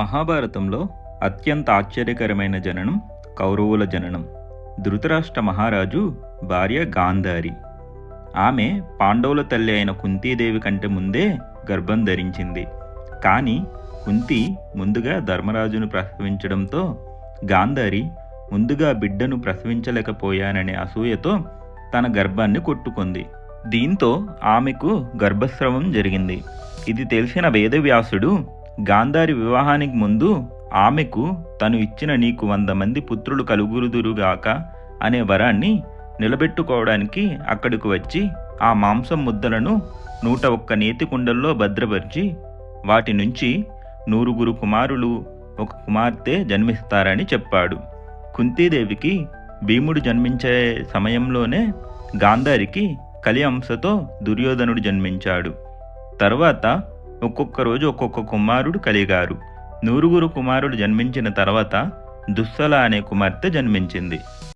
మహాభారతంలో అత్యంత ఆశ్చర్యకరమైన జననం కౌరవుల జననం. ధృతరాష్ట్ర మహారాజు భార్య గాంధారి. ఆమె పాండవుల తల్లి అయిన కుంతీదేవి కంటే ముందే గర్భం ధరించింది. కానీ కుంతి ముందుగా ధర్మరాజును ప్రసవించడంతో గాంధారి ముందుగా బిడ్డను ప్రసవించలేకపోయాననే అసూయతో తన గర్భాన్ని కొట్టుకుంది. దీంతో ఆమెకు గర్భస్రావం జరిగింది. ఇది తెలిసిన వేదవ్యాసుడు గాంధారి వివాహానికి ముందు ఆమెకు తను ఇచ్చిన నీకు వంద మంది పుత్రులు కలుగురుదురుగాక అనే వరాన్ని నిలబెట్టుకోవడానికి అక్కడికి వచ్చి ఆ మాంసం ముద్దలను నూట ఒక్క నేతి కుండల్లో భద్రపరిచి వాటి నుంచి నూరుగురు కుమారులు ఒక కుమార్తె జన్మిస్తారని చెప్పాడు. కుంతీదేవికి భీముడు జన్మించే సమయంలోనే గాంధారికి కలి అంశతో దుర్యోధనుడు జన్మించాడు. తర్వాత ఒక్కొక్క రోజు ఒక్కొక్క కుమారుడు కలిగారు. నూరుగురు కుమారుడు జన్మించిన తర్వాత దుస్సల అనే కుమార్తె జన్మించింది.